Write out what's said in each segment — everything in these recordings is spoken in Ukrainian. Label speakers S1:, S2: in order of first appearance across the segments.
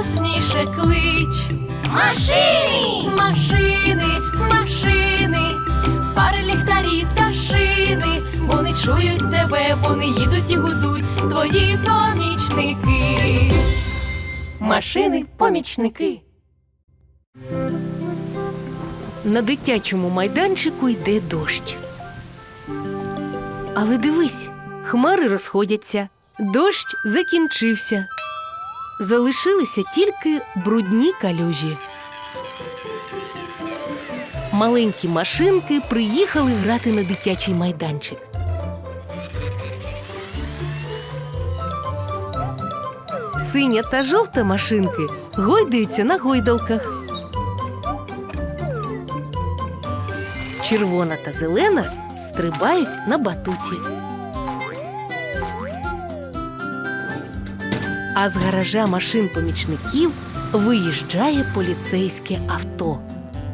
S1: голосніше, клич.
S2: Машини!
S1: Машини, машини, фари, ліхтарі та шини. Вони чують тебе, вони їдуть і гудуть, твої помічники. Машини, помічники.
S3: На дитячому майданчику йде дощ. Але дивись, хмари розходяться, дощ закінчився. Залишилися тільки брудні калюжі. Маленькі машинки приїхали грати на дитячий майданчик. Синя та жовта машинки гойдаються на гойдалках. Червона та зелена стрибають на батуті. А з гаража машин помічників виїжджає поліцейське авто.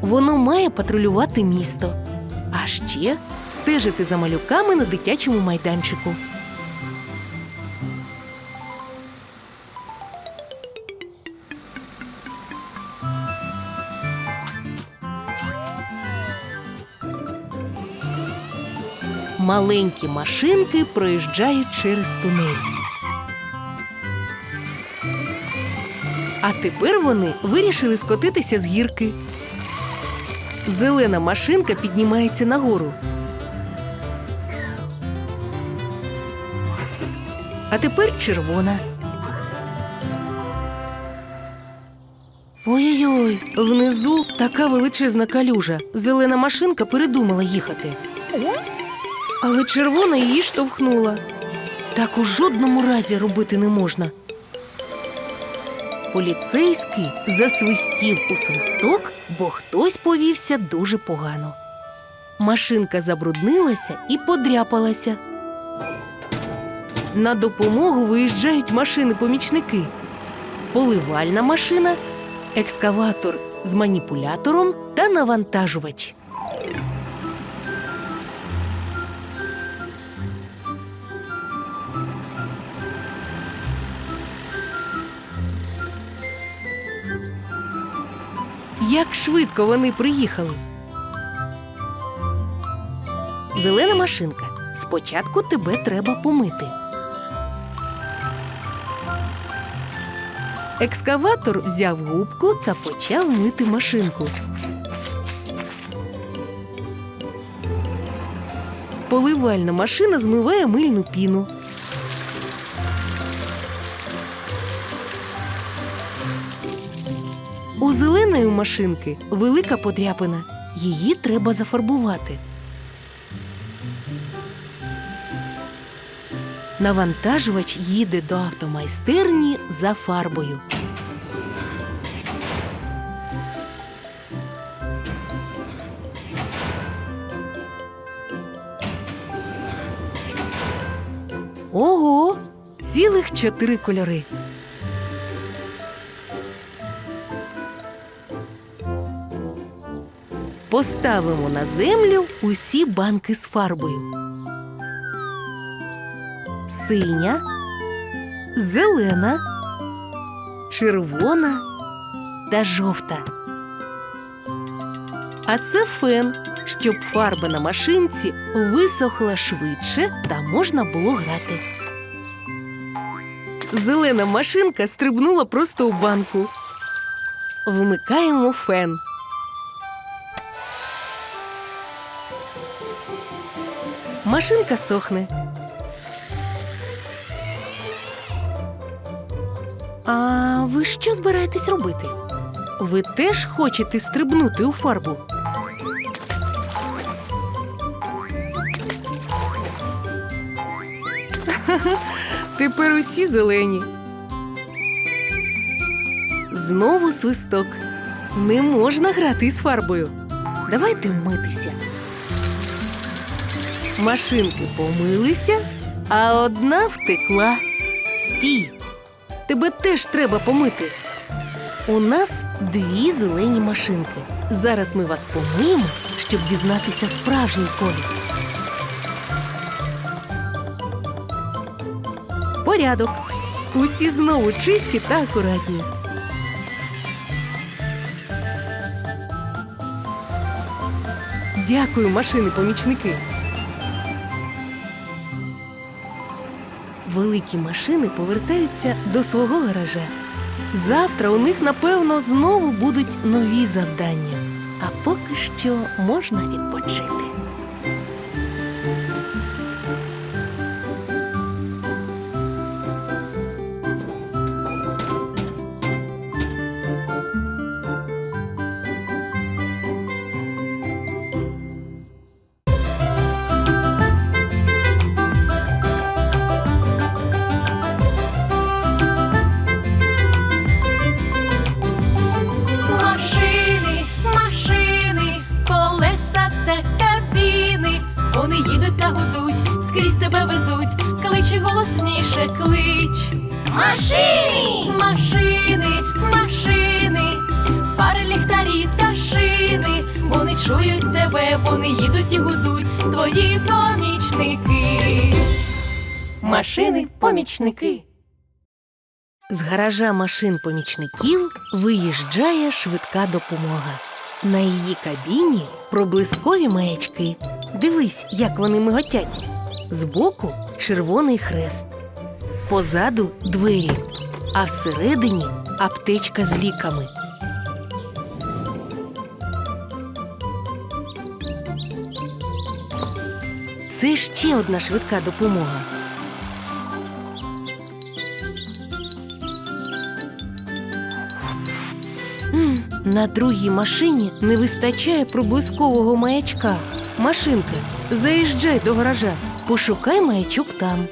S3: Воно має патрулювати місто, а ще стежити за малюками на дитячому майданчику. Маленькі машинки проїжджають через тунель. А тепер вони вирішили скотитися з гірки. Зелена машинка піднімається нагору. А тепер червона. Ой-ой-ой, внизу така величезна калюжа. Зелена машинка передумала їхати. Але червона її штовхнула. Так у жодному разі робити не можна. Поліцейський засвистів у свисток, бо хтось повівся дуже погано. Машинка забруднилася і подряпалася. На допомогу виїжджають машини-помічники. Поливальна машина, екскаватор з маніпулятором та навантажувач. Як швидко вони приїхали. Зелена машинка. Спочатку тебе треба помити. Екскаватор взяв губку та почав мити машинку. Поливальна машина змиває мильну піну. Зеленої машинки велика подряпина. Її треба зафарбувати. Навантажувач їде до автомайстерні за фарбою. Ого! Цілих чотири кольори. Поставимо на землю усі банки з фарбою. Синя, зелена, червона та жовта. А це фен, щоб фарба на машинці висохла швидше та можна було грати. Зелена машинка стрибнула просто у банку. Вмикаємо фен. Машинка сохне. А ви що збираєтесь робити? Ви теж хочете стрибнути у фарбу? Тепер усі зелені. Знову свисток. Не можна грати із фарбою. Давайте митися. Машинки помилися, а одна втекла. Стій! Тебе теж треба помити. У нас дві зелені машинки. Зараз ми вас помиємо, щоб дізнатися справжній колір. Порядок. Усі знову чисті та акуратні. Дякую, машини-помічники. Великі машини повертаються до свого гаража. Завтра у них, напевно, знову будуть нові завдання. А поки що можна відпочити.
S1: Чують тебе, вони їдуть і гудуть, твої помічники. Машини, помічники.
S3: З гаража машин помічників виїжджає швидка допомога. На її кабіні проблискові маячки. Дивись, як вони миготять. Збоку червоний хрест, позаду двері, а всередині аптечка з ліками. Це ще одна швидка допомога. На другій машині не вистачає проблискового маячка. Машинка, заїжджай до гаража, пошукай маячок там.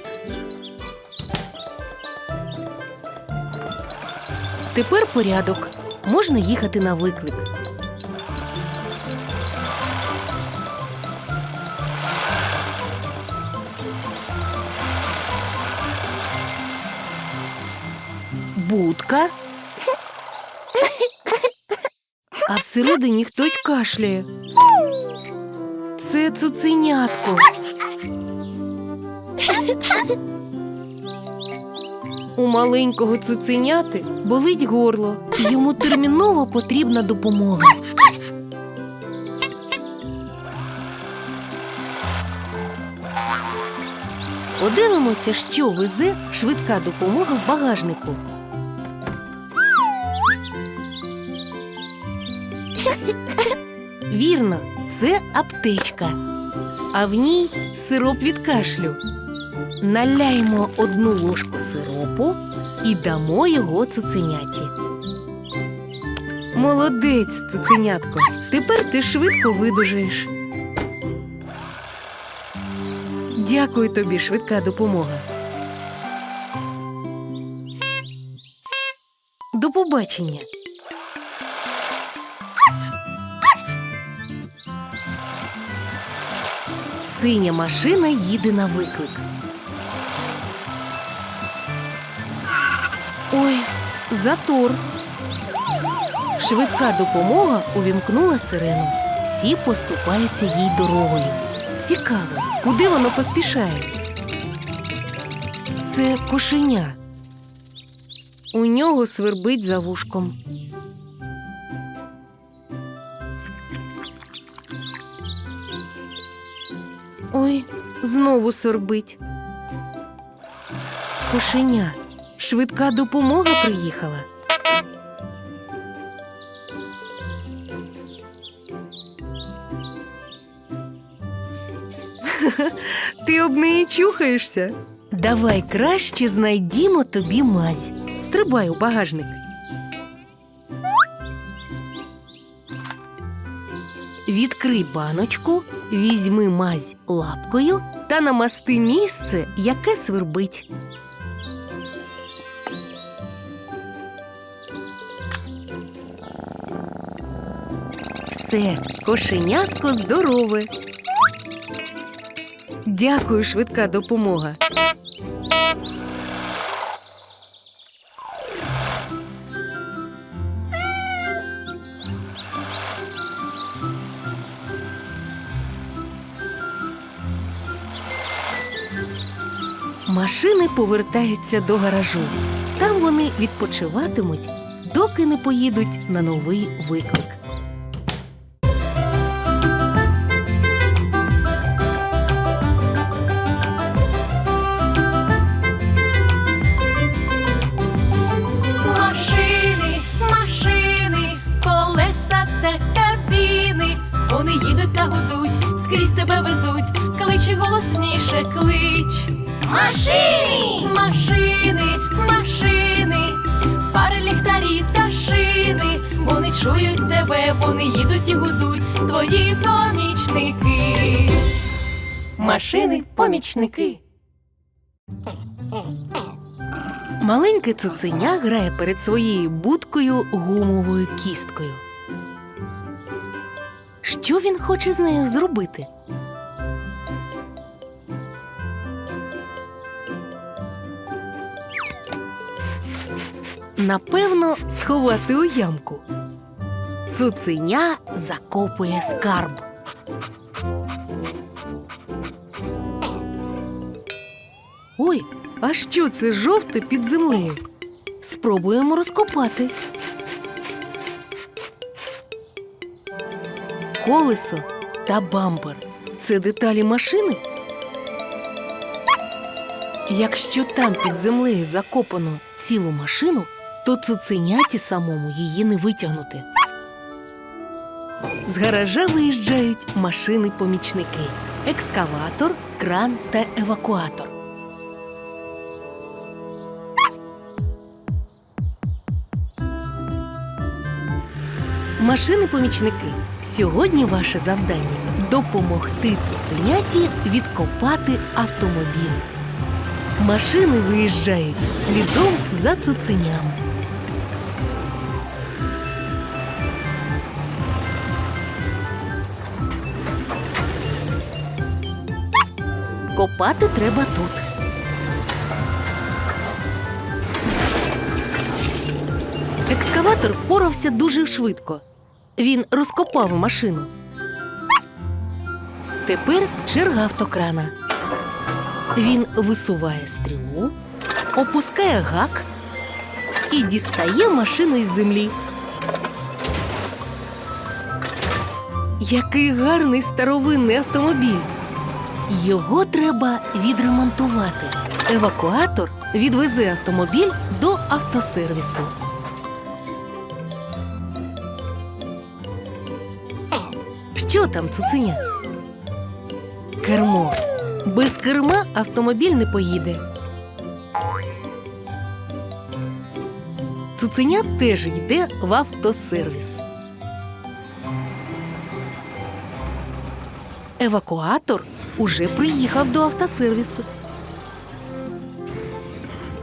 S3: Тепер порядок. Можна їхати на виклик. Будка. А всередині хтось кашляє. Це цуценятко. У маленького цуценяти болить горло. Йому терміново потрібна допомога. Подивимося, що везе швидка допомога в багажнику. Вірно, це аптечка, а в ній сироп від кашлю. Наляємо одну ложку сиропу і дамо його цуценяті. Молодець, цуценятко. Тепер ти швидко видужаєш. Дякую тобі, швидка допомога. До побачення. Синя машина їде на виклик. Ой, затор. Швидка допомога увімкнула сирену. Всі поступаються їй дорогою. Цікаво, куди воно поспішає? Це кошеня. У нього свербить за вушком. Ой, знову сорбить. Кошеня. Швидка допомога приїхала. Ти об неї чухаєшся? Давай краще знайдімо тобі мазь. Стрибай у багажник. Відкрий баночку, візьми мазь лапкою та намасти місце, яке свербить. Все, кошенятко здорове. Дякую, швидка допомога. Повертаються до гаражу. Там вони відпочиватимуть, доки не поїдуть на новий виклик.
S1: Кличе голосніше, клич.
S2: Машини!
S1: Машини, машини, фари, ліхтарі та шини. Вони чують тебе, вони їдуть і гудуть, твої помічники. Машини, помічники.
S3: Маленьке цуценя грає перед своєю будкою гумовою кісткою. Що він хоче з нею зробити? Напевно, сховати у ямку. Цуценя закопує скарб. Ой, а що це жовте під землею? Спробуємо розкопати. Колесо та бампер це деталі машини. Якщо там під землею закопано цілу машину, то цуценяті самому її не витягнути. З гаража виїжджають машини-помічники: екскаватор, кран та евакуатор. Машини-помічники, сьогодні ваше завдання допомогти цуценяті відкопати автомобіль. Машини виїжджають слідом за цуценям. Копати треба тут. Екскаватор впорався дуже швидко. Він розкопав машину. Тепер черга автокрана. Він висуває стрілу, опускає гак і дістає машину із землі. Який гарний старовинний автомобіль. Його треба відремонтувати. Евакуатор відвезе автомобіль до автосервісу. Що там, цуценя? Кермо. Без керма автомобіль не поїде. Цуценя теж йде в автосервіс. Евакуатор уже приїхав до автосервісу.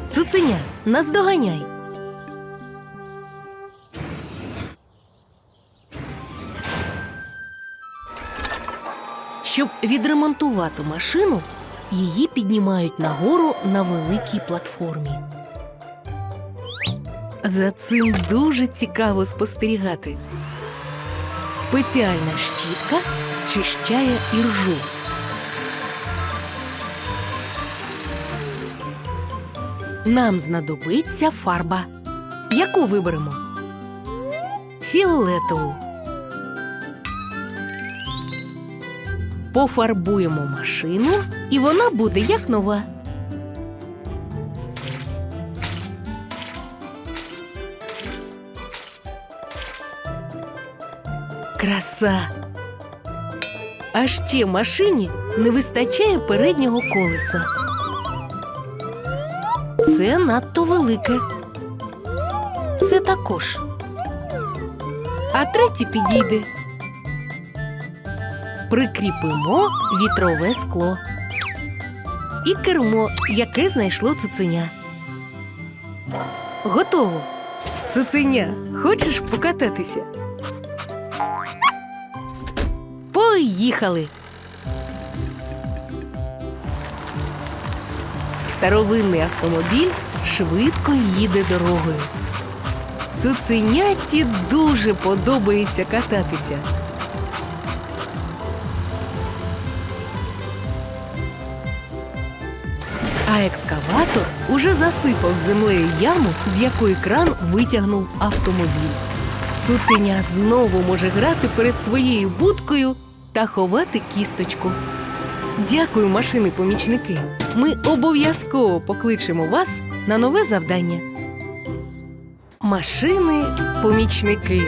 S3: Цуценя, наздоганяй. Щоб відремонтувати машину, її піднімають нагору на великій платформі. За цим дуже цікаво спостерігати. Спеціальна щітка зчищає іржу. Нам знадобиться фарба. Яку виберемо? Фіолетову. Пофарбуємо машину, і вона буде як нова. Краса. А ще машині не вистачає переднього колеса. Це надто велике. Це також. А третє підійде. Прикріпимо вітрове скло. І кермо, яке знайшло цуценя. Готово. Цуценя, хочеш покататися? Поїхали. старовинний автомобіль швидко їде дорогою. Цуценяті дуже подобається кататися. А екскаватор уже засипав землею яму, з якої кран витягнув автомобіль. Цуценя знову може грати перед своєю будкою та ховати кісточку. Дякую, машини-помічники. Ми обов'язково покличемо вас на нове завдання. Машини-помічники.